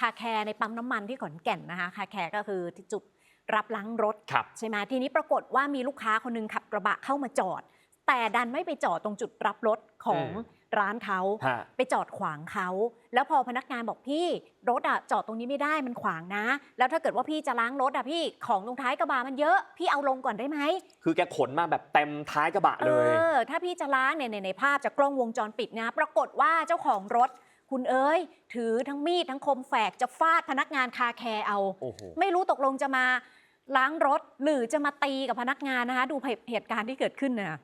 คาแคร์ในปั๊มน้ำมันที่ขอนแก่นนะคะคาแคร์ก็คือที่จุดรับล้างรถครับใช่ไหมทีนี้ปรากฏว่ามีลูกค้าคนหนึงขับกระบะเข้ามาจอด แต่ดันไม่ไปจอดตรงจุดรับรถของอืมร้านเขาฮะไปจอดขวางเขา แล้วพอพนักงานบอกพี่รถอะจอดตรงนี้ไม่ได้มันขวางนะ แล้วถ้าเกิดว่าพี่จะล้างรถอะพี่ของตรงท้ายกระบะมันเยอะ พี่เอาลงก่อนได้ไหม คือแกขนมาแบบเต็มท้ายกระบะเลยออถ้าพี่จะล้างเนี่ยในในภาพจากกล้องวงจรปิดนะ ปรากฏว่าเจ้าของรถ คุณเอ้ยถือทั้งมีดทั้งคมแฝกจะฟาดพนักงานคาแคร์เอา โอ้โห ไม่รู้ตกลงจะมาล้างรถหรือจะมาตีกับพนักงานนะคะ ดูเหตุการณ์ที่เกิดขึ้นนะ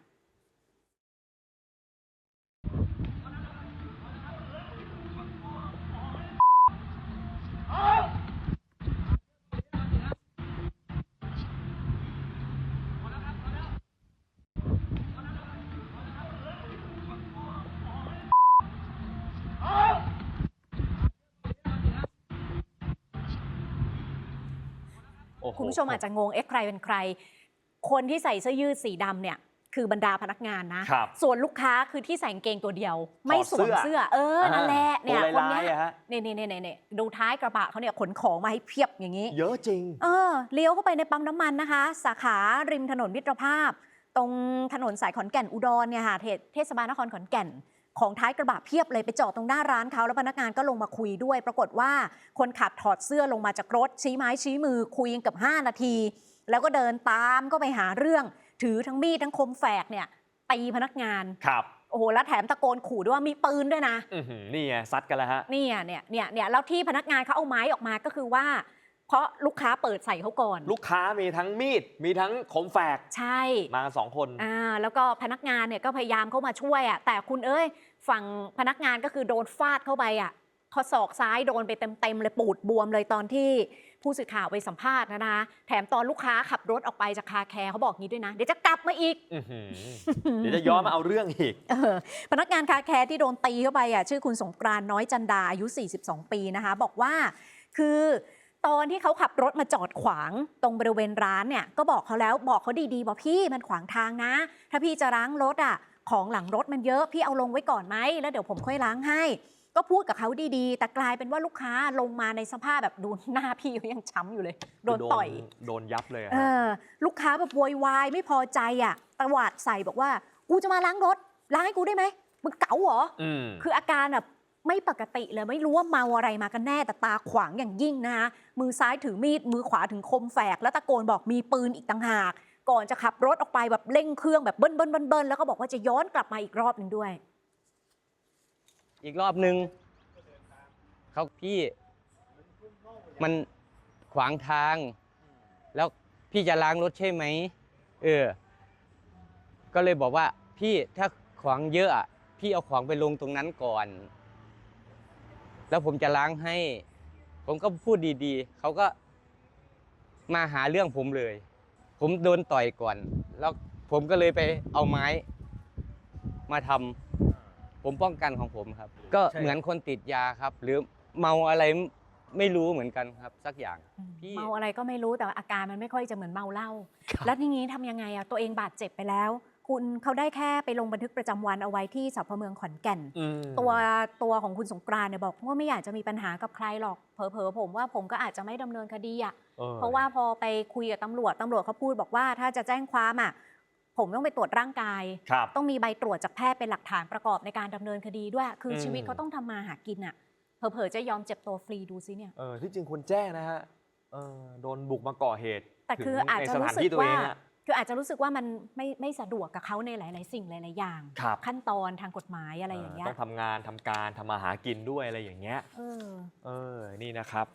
คุณผู้ชมอาจจะงงเอ๊ะใครเป็นใคร คนที่ใส่เสื้อยืดสีดำเนี่ย คือบรรดาพนักงานนะ ครับส่วนลูกค้าคือที่ใส่กางเกงตัวเดียว ไม่สวมถอดเสื้เสื้ออเออนั่นแหละเนี่ยตัวคนลาเนี้ยยๆอะฮะ เนี่ยเนี่ยเนี่ยเนี่ยดูท้ายกระบะเขาเนี่ยขนของมาให้เพียบอย่างนี้ เยอะจริง เออเลี้ยวเข้าไปในปั๊มน้ำมันนะคะ สาขาริมถนนมิตรภาพ ตรงถนนสายขอนแก่นอุดรเนี่ยค่ะเทศเทศบาลนครขอนแก่น ของท้ายกระบะเพียบเลยไปจอดตรงหน้าร้านเขาแล้วพนักงานก็ลงมาคุยด้วย ปรากฏว่าคนขับถอดเสื้อลงมาจากรถ ชี้ไม้ชี้มือคุยกันเกับ 5 นาที แล้วก็เดินตามก็ไปหาเรื่อง ถือทั้งมีดทั้งคมแฝกเนี่ยตีพนักงานครับโอ้โหแล้วแถมตะโกนขู่ด้วยว่ามีปืนด้วยนะอือหือนี่ไงซัดกันแล้วฮะเนี่ยเนี่ยเนี่ยเนี่ยแล้วที่พนักงานเขาเอาไม้ออกมาก็คือว่า เพราะลูกค้าเปิดใส่เขาก่อน ลูกค้ามีทั้งมีด มีทั้งคมแฝก ใช่มาสองคนอ่าแล้วก็พนักงานเนี่ยก็พยายามเข้ามาช่วยอะแต่คุณเอ้ยฝั่งพนักงานก็คือโดนฟาดเข้าไปอะข้อศอกซ้ายโดนไปเต็มๆเลยปูดบวมเลยตอนที่ผู้สื่อข่าวไปสัมภาษณ์นะนะแถมตอนลูกค้าขับรถออกไปจากคาแคร์เขาบอกงี้ด้วยนะ เดี๋ยวจะกลับมาอีกอื้อหือเดี๋ยวจะย้อนมาเอาเรื่องอีกเออพนักงานคาแคร์ที่โดนตีเข้าไปอะชื่อคุณสงกรานต์น้อยจันดาอายุ 42 ปีนะคะ บอกว่าคือ ตอนที่เขาขับรถมาจอดขวางตรงบริเวณร้านเนี่ยก็บอกเขาแล้วบอกเขาดีๆบอกพี่มันขวางทางนะ ถ้าพี่จะล้างรถอะของหลังรถมันเยอะพี่เอาลงไว้ก่อนไหมแล้วเดี๋ยวผมค่อยล้างให้ ก็พูดกับเขาดีๆ แต่กลายเป็นว่าลูกค้าลงมาในสภาพแบบดูหน้าพี่เขายังช้ำอยู่เลย โดนต่อยโดนยับเลยอะเอฮะอลูกค้าแบบโวยวายไม่พอใจอะตวาดใส่บอกว่า กูจะมาล้างรถล้างให้กูได้ไหมมึงเก๋าเหรออืมคืออาการแบบ ไม่ปกติเลยไม่รู้ว่าเมาอะไรมากันแน่แต่ตาขวางอย่างยิ่งนะคะมือซ้ายถือมีดมือขวาถึงคมแฝก แล้วตะโกนบอกมีปืนอีกต่างหาก ก่อนจะขับรถออกไปแบบเร่งเครื่องแบบเบิ้ลเบิ้ลเบิ้ลเบิ้ลแล้วก็บอกว่าจะย้อนกลับมาอีกรอบหนึ่งด้วย อีกรอบหนึ่งเขาพี่มันขวางทาง แล้วพี่จะล้างรถใช่ไหมเออ ก็เลยบอกว่าพี่ถ้าขวางเยอะอะพี่เอาของไปลงตรงนั้นก่อน แล้วผมจะล้างให้ ผมก็พูดดีๆ เขาก็มาหาเรื่องผมเลย ผมโดนต่อยก่อน แล้วผมก็เลยไปเอาไม้ มาทำผมป้องกันของผมครับ ก็ใช่เหมือนคนติดยาครับ หรือเมาอะไรไม่รู้เหมือนกันครับสักอย่าง พี่ เมาอะไรก็ไม่รู้แต่ว่าอาการมันไม่ค่อยจะเหมือนเมาเหล้าครับแล้วทีนี้ทำยังไงอะตัวเองบาดเจ็บไปแล้ว คุณเขาได้แค่ไปลงบันทึกประจำวันเอาไว้ที่สพเมืองขอนแก่นอืมตัวตัวของคุณสงกรานต์เนี่ยบอกว่าไม่อยากจะมีปัญหากับใครหรอกเผลอๆผมว่าผมก็อาจจะไม่ดำเนินคดีอะออเพราะว่าพอไปคุยกับตำรวจตำรวจเขาพูดบอกว่าถ้าจะแจ้งความอะผมต้องไปตรวจร่างกายครับต้องมีใบตรวจจากแพทย์เป็นหลักฐานประกอบในการดำเนินคดีด้วย คืออมชีวิตเขาต้องทำมาหากินอะเผลอๆจะยอมเจ็บตัวฟรีดูซิเนี่ยเออที่จริงควรแจ้งนะฮะเออโดนบุกมาก่อเหตุแต่คือถึงอาจในจะสรู้ถานสึที่กตัวว่าเองอะ คืออาจจะรู้สึกว่ามันไม่ไม่สะดวกกับเขาในหลาย ๆ สิ่งหลาย ๆ อย่าง ครับ ขั้นตอนทางกฎหมายอะไรอย่างเงี้ยต้องทำงานทำการทำมาหากินด้วยอะไรอย่างเงี้ย เออ เออ นี่นะครับ